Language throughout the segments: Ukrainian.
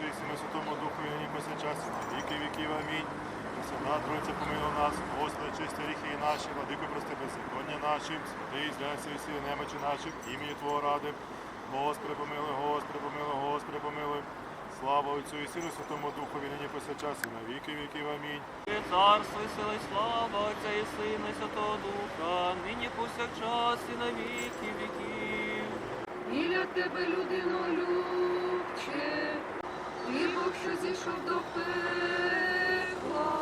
Отцю і Сину Святому Духу і ніби часу, на віки віків, амінь. Пресвята Тройця помилуй нас, Господи, чисти і наші, владико прости беззаконня наші, святий, зляйся і всі немочі наші, імені Твого ради. Господи, помилуй, Господи, помилуй, Господи, помилуй. Слава Отцю і Сину Святому Духу, вільні часу, на віки віків, амінь. Царство і сила слава Отця і Сина, і Святого Духа, нині повсякчас і на віки віків. Вірять тебе, людиною хлібок, що зійшов до пекла,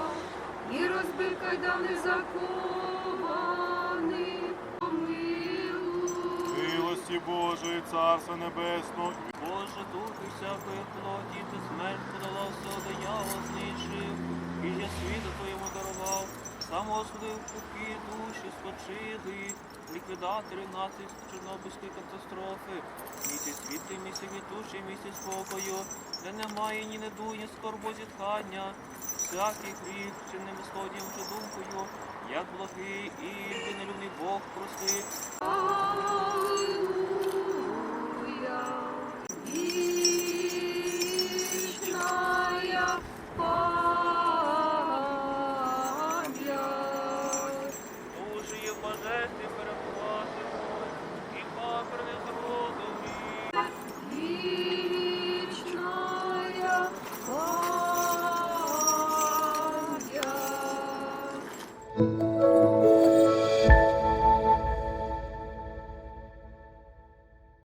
і розбив кайдани закований, помилуй. Милості Божої, Царство Небесного, Боже, духи всякої плоті, дарував, сам осудив купі душі спочили, ліквідаторів націй з Чорнобильської катастрофи, місяць світлий, місяць вітучий, місяць спокою, де немає ні неду, ні скорбу зітхання, всякий гріх, чинним сходнім чи думкою, як благий і нелюбний Бог прости,